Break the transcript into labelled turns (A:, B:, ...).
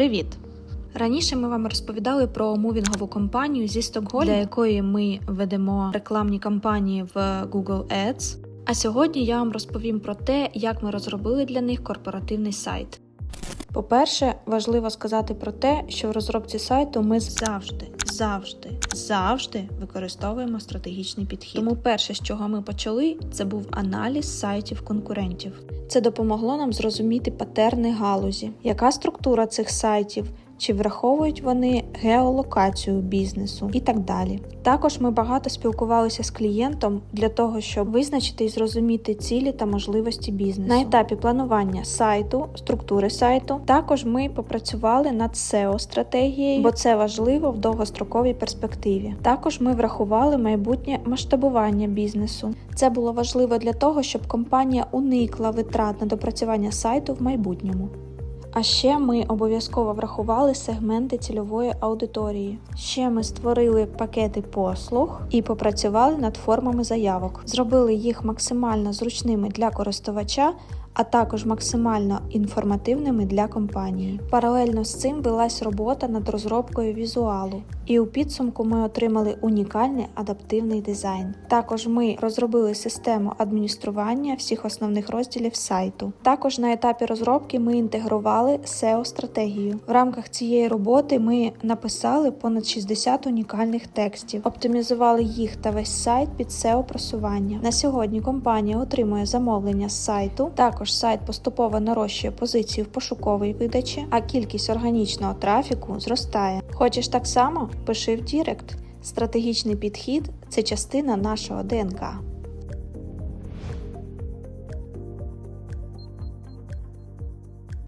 A: Привіт! Раніше ми вам розповідали про мувінгову компанію зі Стокгольму, для якої ми ведемо рекламні кампанії в Google Ads. А сьогодні я вам розповім про те, як ми розробили для них корпоративний сайт. По-перше, важливо сказати про те, що в розробці сайту ми завжди, завжди, завжди використовуємо стратегічний підхід. Тому перше, з чого ми почали, це був аналіз сайтів конкурентів. Це допомогло нам зрозуміти патерни галузі, яка структура цих сайтів, чи враховують вони геолокацію бізнесу і так далі. Також ми багато спілкувалися з клієнтом для того, щоб визначити і зрозуміти цілі та можливості бізнесу. На етапі планування сайту, структури сайту, також ми попрацювали над SEO стратегією, бо це важливо в довгостроковій перспективі. Також ми врахували майбутнє масштабування бізнесу. Це було важливо для того, щоб компанія уникла витрат на допрацювання сайту в майбутньому. А ще ми обов'язково врахували сегменти цільової аудиторії. Ще ми створили пакети послуг і попрацювали над формами заявок, зробили їх максимально зручними для користувача, а також максимально інформативними для компанії. Паралельно з цим велась робота над розробкою візуалу, і у підсумку ми отримали унікальний адаптивний дизайн. Також ми розробили систему адміністрування всіх основних розділів сайту. Також на етапі розробки ми інтегрували SEO-стратегію. В рамках цієї роботи ми написали понад 60 унікальних текстів, оптимізували їх та весь сайт під SEO-просування. На сьогодні компанія отримує замовлення з сайту. Також сайт поступово нарощує позиції в пошуковій видачі, а кількість органічного трафіку зростає. Хочеш так само? Пиши в Дірект. Стратегічний підхід це частина нашого ДНК.